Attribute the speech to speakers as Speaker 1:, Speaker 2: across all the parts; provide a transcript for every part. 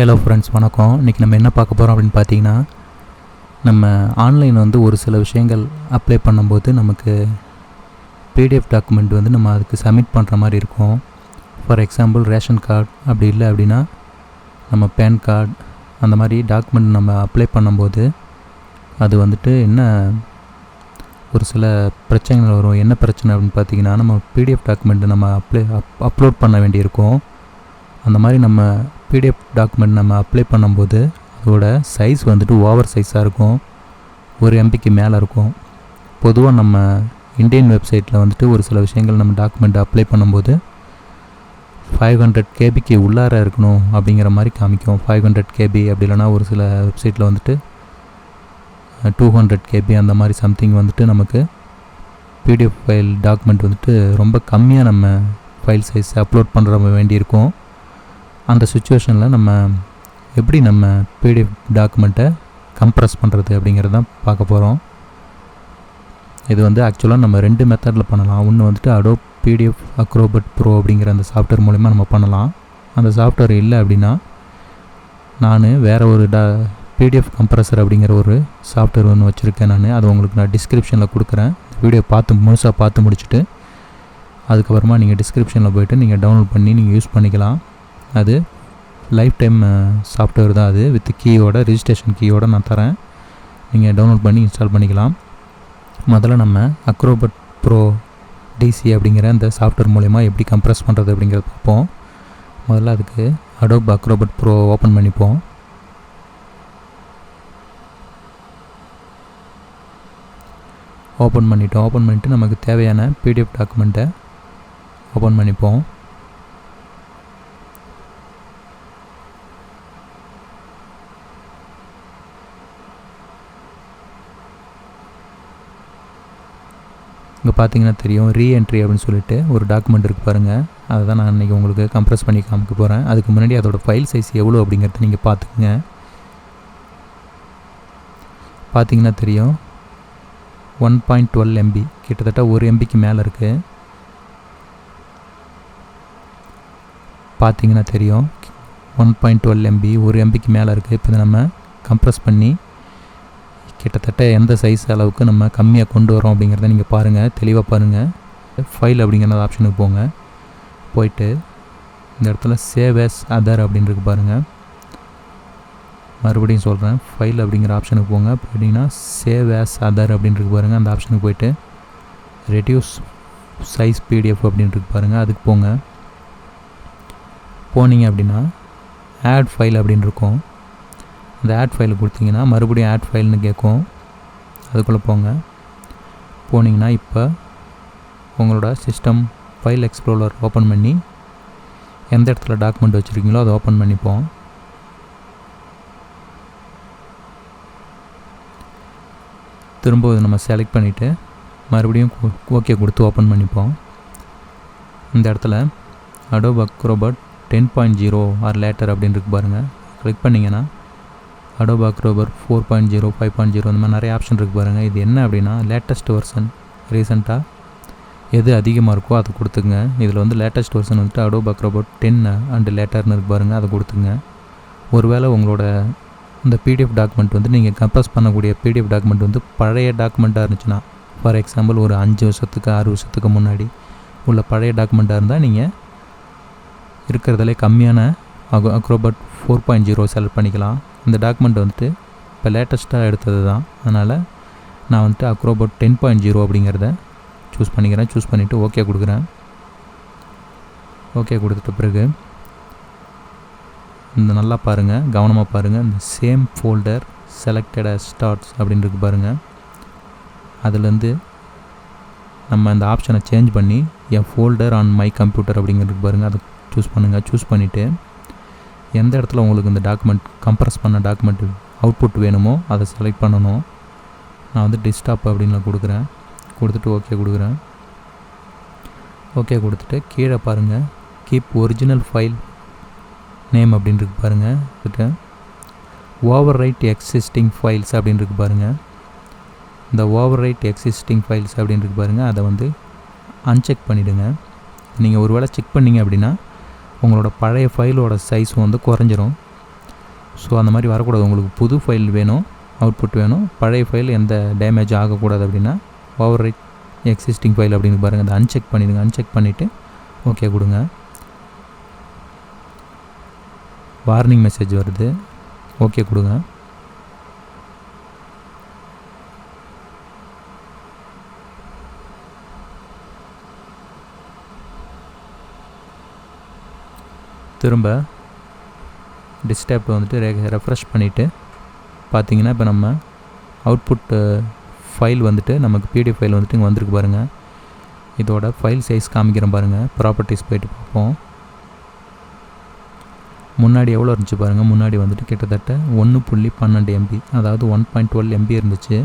Speaker 1: Hello friends வணக்கம். இன்றைக்கி நம்ம என்ன பார்க்க போகிறோம் அப்படின்னு பார்த்தீங்கன்னா நம்ம ஆன்லைன் வந்து ஒரு சில விஷயங்கள் அப்ளை பண்ணும்போது நமக்கு பிடிஎஃப் டாக்குமெண்ட் வந்து நம்ம அதுக்கு சப்மிட் பண்ணுற மாதிரி இருக்கும். ஃபார் எக்ஸாம்பிள் ரேஷன் கார்டு அப்படி இல்லை அப்படின்னா நம்ம பேன் கார்டு அந்த மாதிரி டாக்குமெண்ட் நம்ம அப்ளை பண்ணும்போது அது வந்துட்டு என்ன ஒரு சில பிரச்சனைகள் வரும். என்ன பிரச்சனை அப்படின்னு பார்த்தீங்கன்னா நம்ம பிடிஎஃப் டாக்குமெண்ட்டு நம்ம அப்ளை அப் அப்லோட் பண்ண வேண்டியிருக்கும். அந்த மாதிரி நம்ம பிடிஎஃப் டாக்குமெண்ட் நம்ம அப்ளை பண்ணும்போது அதோட சைஸ் வந்துட்டு ஓவர் சைஸாக இருக்கும். ஒரு எம்பிக்கு மேலே இருக்கும். பொதுவாக நம்ம இந்தியன் வெப்சைட்டில் வந்துட்டு ஒரு சில விஷயங்கள் நம்ம டாக்குமெண்ட் அப்ளை பண்ணும்போது ஃபைவ் ஹண்ட்ரட் கேபிக்கு உள்ளார இருக்கணும் அப்படிங்கிற மாதிரி காமிக்கும். ஃபைவ் ஹண்ட்ரட் கேபி அப்படி இல்லைனா ஒரு சில வெப்சைட்டில் வந்துட்டு டூ ஹண்ட்ரட் கேபி அந்த மாதிரி சம்திங் வந்துட்டு நமக்கு பிடிஎஃப் ஃபைல் டாக்குமெண்ட் வந்துட்டு ரொம்ப கம்மியாக நம்ம ஃபைல் சைஸ் அப்லோட் பண்ணுற வேண்டியிருக்கும். அந்த சுச்சுவேஷனில் நம்ம எப்படி நம்ம பிடிஎஃப் டாக்குமெண்ட்டை கம்ப்ரஸ் பண்ணுறது அப்படிங்கிறது தான் பார்க்க போகிறோம் இது வந்து ஆக்சுவலாக நம்ம ரெண்டு மெத்தடில் பண்ணலாம். ஒன்று வந்துட்டு அடோ பிடிஎஃப் அக்ரோபட் ப்ரோ அப்படிங்கிற அந்த சாஃப்ட்வேர் மூலிமா நம்ம பண்ணலாம். அந்த சாஃப்ட்வேர் இல்லை அப்படின்னா நான் வேறு ஒரு டா பிடிஎஃப் கம்ப்ரஸர் அப்படிங்கிற ஒரு சாஃப்ட்வேர் ஒன்று வச்சுருக்கேன் நான். அது உங்களுக்கு நான் டிஸ்கிரிப்ஷனில் கொடுக்குறேன். வீடியோ பார்த்து முழுசாக பார்த்து முடிச்சுட்டு அதுக்கப்புறமா நீங்கள் டிஸ்கிரிப்ஷனில் போய்ட்டு நீங்கள் டவுன்லோட் பண்ணி நீங்கள் யூஸ் பண்ணிக்கலாம். அது. லைஃப் டைம் சாஃப்ட்வேர் தான் அது. வித் கீயோட ரிஜிஸ்ட்ரேஷன் கீயோட நான் தரேன். நீங்கள் டவுன்லோட் பண்ணி இன்ஸ்டால் பண்ணிக்கலாம். முதல்ல நம்ம அக்ரோபட் ப்ரோ டிசி அப்படிங்கிற அந்த சாஃப்ட்வேர் மூலயமா எப்படி கம்ப்ரஸ் பண்ணுறது அப்படிங்கிறத பார்ப்போம். முதல்ல அதுக்கு அடோப் அக்ரோபட் ப்ரோ ஓப்பன் பண்ணிப்போம். ஓப்பன் பண்ணிட்டோம். ஓப்பன் பண்ணிவிட்டு நமக்கு தேவையான பிடிஎஃப் டாக்குமெண்ட்டை ஓப்பன் பண்ணிப்போம். இங்கே பார்த்தீங்கன்னா தெரியும் ரீஎன்ட்ரி அப்படின்னு சொல்லிட்டு ஒரு டாக்குமெண்ட் இருக்குது பாருங்கள் அதை தான் நான் இன்றைக்கி உங்களுக்கு கம்ப்ரஸ் பண்ணி காமிக்க போகிறேன் அதுக்கு முன்னாடி அதோட ஃபைல் சைஸ் எவ்வளோ அப்படிங்கிறத நீங்கள் பார்த்துக்குங்க பார்த்தீங்கன்னா தெரியும் ஒன் பாயிண்ட் டுவெல் எம்பி கிட்டத்தட்ட ஒரு எம்பிக்கு மேலே இருக்குது பார்த்தீங்கன்னா தெரியும் ஒன் பாயிண்ட் டுவெல் எம்பி ஒரு எம்பிக்கு மேலே இருக்குது இப்போ நம்ம கம்ப்ரஸ் பண்ணி கிட்டத்தட்ட எந்த சைஸ் அளவுக்கு நம்ம கம்மியாக கொண்டு வரோம் அப்படிங்கிறத நீங்கள் பாருங்கள் தெளிவாக பாருங்கள் ஃபைல் அப்படிங்கிற ஆப்ஷனுக்கு போங்க. போயிட்டு இந்த இடத்துல சேவ் எஸ் அதர் அப்படின்னு பாருங்கள் மறுபடியும் சொல்கிறேன் ஃபைல் அப்படிங்கிற ஆப்ஷனுக்கு போங்க. போயிட்டீங்கன்னா சேவ் ஆஸ் அதர் அப்படின்னு பாருங்கள் அந்த ஆப்ஷனுக்கு போயிட்டு ரெடியூஸ் சைஸ் பிடிஎஃப் அப்படின்னு பாருங்கள் அதுக்கு போங்க. போனீங்க அப்படின்னா ஆட் ஃபைல் அப்படின்னு இருக்கும் அந்த ஆட் ஃபைல் கொடுத்தீங்கன்னா மறுபடியும் ஆட் ஃபைல்னு கேட்கும். அதுக்குள்ளே போங்க. போனீங்கன்னா இப்போ உங்களோட சிஸ்டம் ஃபைல் எக்ஸ்ப்ளோரர் ஓப்பன் பண்ணி எந்த இடத்துல டாக்குமெண்ட் வச்சுருக்கீங்களோ அதை ஓப்பன் பண்ணிப்போம். திரும்ப இதை நம்ம செலக்ட் பண்ணிவிட்டு மறுபடியும் ஓகே கொடுத்து ஓப்பன் பண்ணிப்போம். இந்த இடத்துல Adobe Acrobat ten point zero or later அப்படின்னு இருக்கு பாருங்கள் கிளிக் பண்ணிங்கன்னா Adobe Acrobat four point zero five point zero அந்த மாதிரி நிறைய ஆப்ஷன் இருக்குது பாருங்கள் இது என்ன அப்படின்னா லேட்டஸ்ட் வெர்ஷன் ரீசெண்டாக எது அதிகமாக இருக்கோ அதை கொடுத்துங்க இதில் வந்து லேட்டஸ்ட் வெர்ஷன் வந்துட்டு அடோப் அக்ரோபர் டென் அண்டு லேட்டர்னு இருக்கு பாருங்கள் அதை கொடுத்துங்க ஒருவேளை உங்களோட இந்த பிடிஎஃப் டாக்குமெண்ட் வந்து நீங்கள் கம்ப்ரஸ் பண்ணக்கூடிய பிடிஎஃப் டாக்குமெண்ட் வந்து பழைய டாக்குமெண்ட்டாக இருந்துச்சுன்னா ஃபார் எக்ஸாம்பிள் ஒரு அஞ்சு வருஷத்துக்கு ஆறு வருஷத்துக்கு முன்னாடி உள்ள பழைய டாக்குமெண்ட்டாக இருந்தால் நீங்கள் இருக்கிறதுலே கம்மியான acro Acrobat four point zero select பண்ணிக்கலாம். இந்த டாக்குமெண்ட் வந்துட்டு இப்போ லேட்டஸ்ட்டாக எடுத்தது தான் அதனால் நான் வந்துட்டு அக்ரோபோட் டென் பாயிண்ட் ஜீரோ அப்படிங்கிறத சூஸ் பண்ணிக்கிறேன். சூஸ் பண்ணிவிட்டு ஓகே கொடுக்குறேன். ஓகே கொடுத்துட்ட பிறகு இந்த நல்லா பாருங்கள் கவனமாக பாருங்கள் இந்த சேம் ஃபோல்டர் செலக்டட் ஸ்டார்ட்ஸ் அப்படின்னு இருக்கு பாருங்கள் அதுலேருந்து நம்ம அந்த ஆப்ஷனை சேஞ்ச் பண்ணி என் ஃபோல்டர் ஆன் மை கம்ப்யூட்டர் அப்படிங்கிறது பாருங்கள் அதை சூஸ் பண்ணுங்கள் சூஸ் பண்ணிவிட்டு எந்த இடத்துல உங்களுக்கு இந்த டாக்குமெண்ட் கம்ப்ரஸ் பண்ண டாக்குமெண்ட் அவுட்புட் வேணுமோ அதை செலக்ட் பண்ணணும். நான் வந்து டிஸ்டாப் அப்படின்னு கொடுக்குறேன். கொடுத்துட்டு ஓகே கொடுக்குறேன். ஓகே கொடுத்துட்டு கீழே பாருங்கள் கீப் ஒரிஜினல் ஃபைல் நேம் அப்படின்ருக்கு பாருங்கள் கிட்ட ஓவர் ரைட் எக்ஸிஸ்டிங் ஃபைல்ஸ் அப்படின்னு பாருங்கள் இந்த ஓவர் ரைட் எக்ஸிஸ்டிங் ஃபைல்ஸ் அப்படின்னு பாருங்கள் அதை வந்து அன்செக் பண்ணிவிடுங்க நீங்கள் ஒரு வேளை செக் பண்ணிங்க அப்படின்னா உங்களோட பழைய ஃபைலோட சைஸ் வந்து குறைஞ்சிரும். ஸோ அந்த மாதிரி வரக்கூடாது. உங்களுக்கு புது ஃபைல் வேணும் அவுட்புட் வேணும். பழைய ஃபைல் எந்த டேமேஜ் ஆகக்கூடாது அப்படின்னா ஓவர் ரைட் எக்ஸிஸ்டிங் ஃபைல் அப்படின்னு பாருங்கள் அதை அன்செக் பண்ணிடுங்க. அன்செக் பண்ணிவிட்டு ஓகே கொடுங்க. வார்னிங் மெசேஜ் வருது. ஓகே கொடுங்க. திரும்ப டிஸ்டேப் வந்துட்டு ரெ ரெஃப்ரெஷ் பண்ணிவிட்டு பார்த்தீங்கன்னா இப்போ நம்ம அவுட்புட் ஃபைல் வந்துட்டு நமக்கு பிடிஎஃப் ஃபைல் வந்துட்டு இங்கே வந்திருக்கு பாருங்கள் இதோட ஃபைல் சைஸ் காமிக்கிறேன் பாருங்கள் ப்ராப்பர்ட்டிஸ் போயிட்டு பார்ப்போம். முன்னாடி எவ்வளோ இருந்துச்சு பாருங்கள் முன்னாடி வந்துட்டு கிட்டத்தட்ட ஒன்று புள்ளி பன்னெண்டு எம்பி அதாவது ஒன் பாயிண்ட் டுவெல் எம்பி இருந்துச்சு.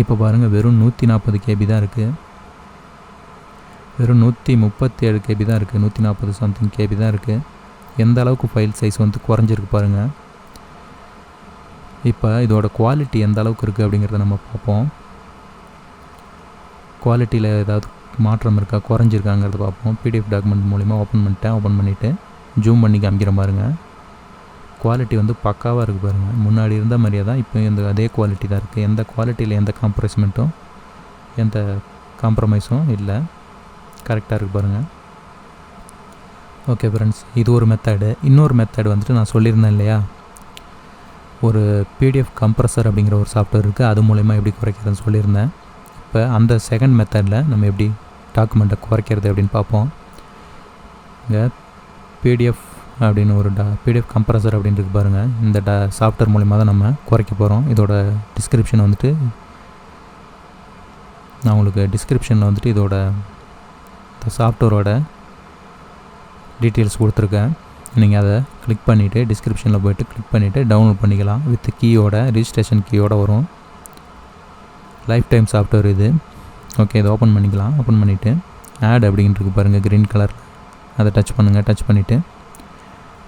Speaker 1: இப்போ பாருங்கள் வெறும் நூற்றி நாற்பது கேபி தான் இருக்குது வெறும் நூற்றி முப்பத்தி ஏழு கேபி தான் இருக்குது நூற்றி நாற்பது சம்திங் கேபி தான் இருக்குது எந்த அளவுக்கு ஃபைல் சைஸ் வந்து குறைஞ்சிருக்கு பாருங்கள் இப்போ இதோட குவாலிட்டி எந்த அளவுக்கு இருக்குது அப்படிங்கிறத நம்ம பார்ப்போம். குவாலிட்டியில் ஏதாவது மாற்றம் இருக்கா குறைஞ்சிருக்காங்கிறத பார்ப்போம். பிடிஎஃப் டாக்குமெண்ட் மூலிமா ஓப்பன் பண்ணிட்டேன். ஓப்பன் பண்ணிவிட்டு ஜூம் பண்ணி காமிக்கிற பாருங்கள் குவாலிட்டி வந்து பக்காவாக இருக்குது பாருங்கள் முன்னாடி இருந்த மாதிரியே தான் இப்போ இந்த அதே குவாலிட்டி தான் இருக்குது எந்த குவாலிட்டியில் எந்த காம்ப்ரஸ்மெண்ட்டும் எந்த காம்ப்ரமைஸும் இல்லை. கரெக்டாக இருக்குது பாருங்கள் ஓகே ஃப்ரெண்ட்ஸ் இது ஒரு மெத்தடு இன்னொரு மெத்தடு வந்துட்டு நான் சொல்லியிருந்தேன் இல்லையா? ஒரு பிடிஎஃப் கம்ப்ரஸர் அப்படிங்கிற ஒரு சாஃப்ட்வேர் இருக்குது அது மூலயமா எப்படி குறைக்கிறதுன்னு சொல்லியிருந்தேன். இப்போ அந்த செகண்ட் மெத்தடில் நம்ம எப்படி டாக்குமெண்ட்டை குறைக்கிறது அப்படின்னு பார்ப்போம். இங்கே பிடிஎஃப் அப்படின்னு ஒரு டா பிடிஎஃப் கம்ப்ரஸர் அப்படின்னு இருக்கு பாருங்கள் இந்த டா சாஃப்ட்வேர் மூலிமா தான் நம்ம குறைக்க போகிறோம் இதோட டிஸ்கிரிப்ஷன் வந்துட்டு நான் உங்களுக்கு டிஸ்கிரிப்ஷனில் வந்துட்டு இதோட இந்த சாஃப்ட்வேரோட டீட்டெயில்ஸ் கொடுத்துருக்கேன். நீங்கள் அதை கிளிக் பண்ணிவிட்டு டிஸ்கிரிப்ஷனில் போய்ட்டு கிளிக் பண்ணிவிட்டு டவுன்லோட் பண்ணிக்கலாம். வித் கீயோட ரிஜிஸ்ட்ரேஷன் கீயோட வரும். லைஃப் டைம் சாஃப்ட்வேர் இது. ஓகே இதை ஓப்பன் பண்ணிக்கலாம். ஓப்பன் பண்ணிவிட்டு ஆட் அப்படின்ட்டு பாருங்கள் க்ரீன் கலர் அதை டச் பண்ணுங்கள் டச் பண்ணிவிட்டு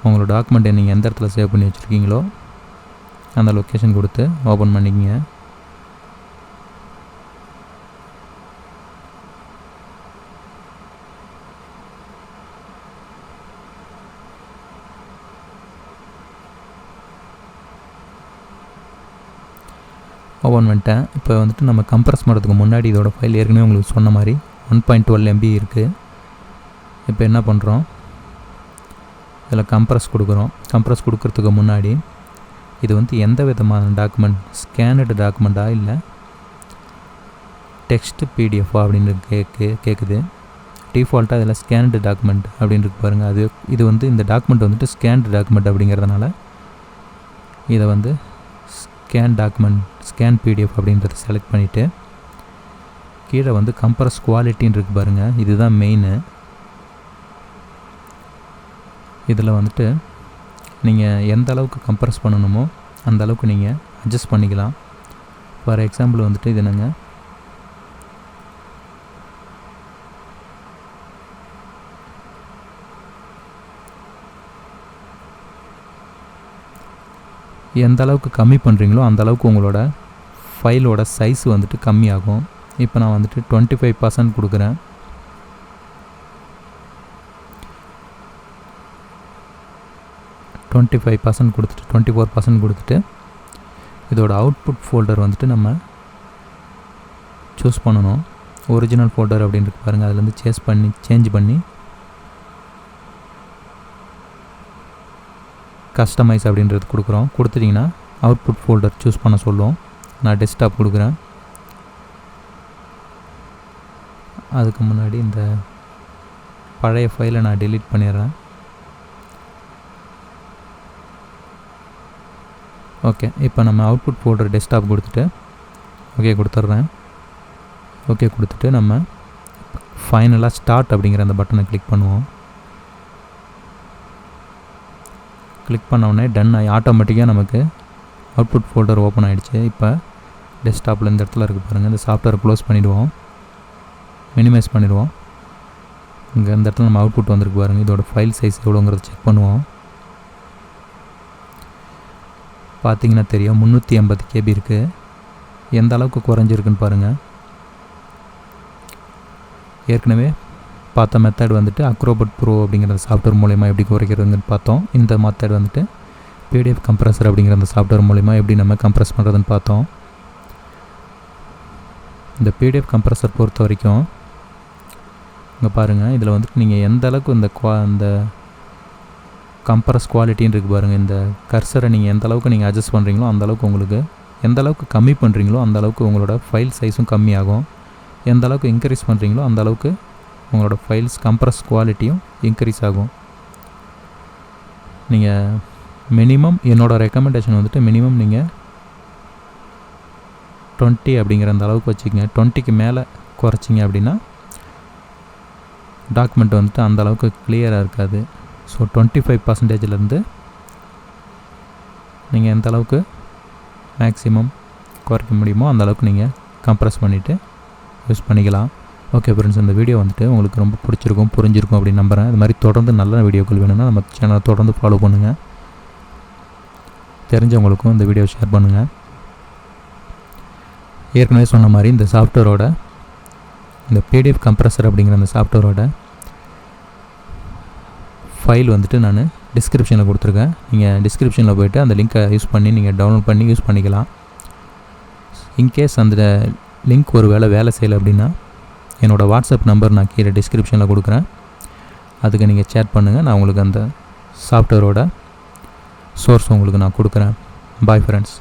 Speaker 1: உங்களோட டாக்குமெண்ட்டை நீங்கள் எந்த இடத்துல சேவ் பண்ணி வச்சுருக்கீங்களோ அந்த லொக்கேஷன் கொடுத்து ஓப்பன் பண்ணிக்கிங்க. ஒன் பண்ணிட்டேன் இப்போ வந்துட்டு நம்ம கம்ப்ரஸ் பண்ணுறதுக்கு முன்னாடி இதோட ஃபைல் ஏற்கனவே உங்களுக்கு சொன்ன மாதிரி ஒன் பாயிண்ட் டுவெல் எம்பி இருக்குது இப்போ என்ன பண்ணுறோம் இதில் கம்ப்ரஸ் கொடுக்குறோம். கம்ப்ரஸ் கொடுக்கறதுக்கு முன்னாடி இது வந்து எந்த விதமான டாக்குமெண்ட் ஸ்கேனடு டாக்குமெண்ட்டாக இல்லை? டெக்ஸ்ட் பிடிஎஃபா அப்படின்னு கேக்கு கேட்குது டிஃபால்ட்டாக இதில் ஸ்கேன்டு டாக்குமெண்ட் அப்படின்னு இருக்கு பாருங்கள் அது இது வந்து இந்த டாக்குமெண்ட் வந்துட்டு ஸ்கேன்டு டாக்குமெண்ட் அப்படிங்கிறதுனால இதை வந்து ஸ்கேன் டாக்குமெண்ட் ஸ்கேன் பிடிஎஃப் அப்படின்றத செலக்ட் பண்ணிவிட்டு கீழே வந்து கம்ப்ரஸ் குவாலிட்டின்னு இருக்கு பாருங்கள் இதுதான் மெயின் இதில் வந்துட்டு நீங்கள் எந்த அளவுக்கு கம்ப்ரஸ் பண்ணணுமோ அந்த அளவுக்கு நீங்கள் அட்ஜஸ்ட் பண்ணிக்கலாம். ஃபார் எக்ஸாம்பிள் வந்துட்டு இது என்னங்க? எந்த அளவுக்கு கம்மி பண்ணுறீங்களோ அந்த அளவுக்கு உங்களோட ஃபைலோட சைஸ் வந்துட்டு கம்மியாகும். இப்போ நான் வந்துட்டு டுவெண்ட்டி ஃபைவ் பர்சன்ட் கொடுக்குறேன். டுவெண்ட்டி ஃபைவ் பர்சன்ட் கொடுத்துட்டு டுவெண்ட்டி ஃபோர் பர்சன்ட் கொடுத்துட்டு இதோட அவுட்புட் ஃபோல்டர் வந்துட்டு நம்ம சூஸ் பண்ணணும். ஒரிஜினல் ஃபோல்டர் அப்படின்ட்டு பாருங்கள் அதுலேருந்து சேஸ் பண்ணி சேஞ்ச் பண்ணி கஸ்டமைஸ் அப்படின்றது கொடுக்குறோம். கொடுத்துட்டிங்கன்னா அவுட்புட் ஃபோல்டர் சூஸ் பண்ண சொல்லுவோம் நான் டெஸ்க்டாப் கொடுக்குறேன். அதுக்கு முன்னாடி இந்த பழைய ஃபைலை நான் டெலீட் பண்ணிடுறேன். ஓகே இப்போ நம்ம அவுட்புட் ஃபோல்டர் டெஸ்க்டாப் கொடுத்துட்டு ஓகே கொடுத்துட்றேன். ஓகே கொடுத்துட்டு நம்ம ஃபைனலாக ஸ்டார்ட் அப்படிங்கிற அந்த பட்டனை கிளிக் பண்ணுவோம். கிளிக் பண்ண டன் ஆகி ஆட்டோமேட்டிக்காக நமக்கு அவுட்புட் ஃபோல்டர் ஓப்பன் ஆகிடுச்சு இப்போ டெஸ்க்டாப்பில் இந்த இடத்துல இருக்குது பாருங்கள் இந்த சாஃப்ட்வேர் க்ளோஸ் பண்ணிவிடுவோம் மினிமைஸ் பண்ணிடுவோம். இங்கே இந்த இடத்துல நம்ம அவுட்புட் வந்திருக்கு பாருங்கள் இதோட ஃபைல் சைஸ் எவ்வளோங்கிறத செக் பண்ணுவோம். பார்த்தீங்கன்னா தெரியும். முந்நூற்றி எண்பது கேபி இருக்குது எந்த அளவுக்கு குறைஞ்சிருக்குன்னு பாருங்கள் ஏற்கனவே பார்த்த மெத்தட் வந்துட்டு அக்ரோபட் ப்ரோ அப்படிங்கிற சாஃப்ட்வேர் மூலயமா எப்படி குறைக்கிறதுன்னு பார்த்தோம். இந்த மெத்தட் வந்துட்டு பிடிஎஃப் கம்ப்ரஸர் அப்படிங்கிற அந்த சாஃப்ட்வேர் மூலிமா எப்படி நம்ம கம்ப்ரஸ் பண்ணுறதுன்னு பார்த்தோம். இந்த பிடிஎஃப் கம்ப்ரஸர் பொறுத்த வரைக்கும் இங்கே பாருங்கள் இதில் வந்துட்டு நீங்கள் எந்த அளவுக்கு இந்த குவா இந்த கம்ப்ரஸ் குவாலிட்டின்னு இருக்குது பாருங்கள் இந்த கர்சரை நீங்கள் எந்த அளவுக்கு நீங்கள் அட்ஜஸ்ட் பண்ணுறீங்களோ அந்த அளவுக்கு உங்களுக்கு எந்த அளவுக்கு கம்மி பண்ணுறீங்களோ அந்த அளவுக்கு உங்களோட ஃபைல் சைஸும் கம்மியாகும். எந்த அளவுக்கு இன்க்ரீஸ் பண்ணுறீங்களோ அந்த அளவுக்கு உங்களோட ஃபைல்ஸ் கம்ப்ரஸ் குவாலிட்டியும் இன்க்ரீஸ் ஆகும். நீங்கள் மினிமம் என்னோடய ரெக்கமெண்டேஷன் வந்துட்டு மினிமம் நீங்கள் டுவெண்ட்டி அப்படிங்கிற அந்த அளவுக்கு வச்சுக்கோங்க. டுவெண்ட்டிக்கு மேலே குறைச்சிங்க அப்படின்னா டாக்குமெண்ட் வந்துட்டு அந்த அளவுக்கு கிளியராக இருக்காது. ஸோ டுவெண்ட்டி ஃபைவ் பர்சன்டேஜ்லேருந்து நீங்கள் எந்த அளவுக்கு மேக்ஸிமம் குறைக்க முடியுமோ அந்த அளவுக்கு நீங்கள் கம்ப்ரஸ் பண்ணிவிட்டு யூஸ் பண்ணிக்கலாம். ஓகே ஃப்ரெண்ட்ஸ் இந்த வீடியோ வந்துட்டு உங்களுக்கு ரொம்ப பிடிச்சிருக்கும் புரிஞ்சிருக்கும் அப்படின்னு நம்புகிறேன் இது மாதிரி தொடர்ந்து நல்ல வீடியோக்கள் வேணும்னா நம்ம சேனலை தொடர்ந்து ஃபாலோ பண்ணுங்கள் தெரிஞ்சவங்களுக்கும் இந்த வீடியோ ஷேர் பண்ணுங்கள் ஏற்கனவே சொன்ன மாதிரி இந்த சாஃப்ட்வேரோட இந்த பிடிஎஃப் கம்ப்ரஸர் அப்படிங்கிற அந்த சாஃப்ட்வேரோட ஃபைல் வந்துட்டு நான் டிஸ்கிரிப்ஷனில் கொடுத்துருக்கேன். நீங்கள் டிஸ்கிரிப்ஷனில் போய்ட்டு அந்த லிங்க்கை யூஸ் பண்ணி நீங்கள் டவுன்லோட் பண்ணி யூஸ் பண்ணிக்கலாம். இன்கேஸ் அந்த லிங்க் ஒரு வேலை வேலை செய்யலை அப்படின்னா என்னோடய வாட்ஸ்அப் நம்பர் நான் கீழே டிஸ்கிரிப்ஷனில் கொடுக்குறேன். அதுக்கு நீங்கள் சேட் பண்ணுங்கள் நான் உங்களுக்கு அந்த சாஃப்ட்வேரோட சோர்ஸ் உங்களுக்கு நான் கொடுக்குறேன். Bye friends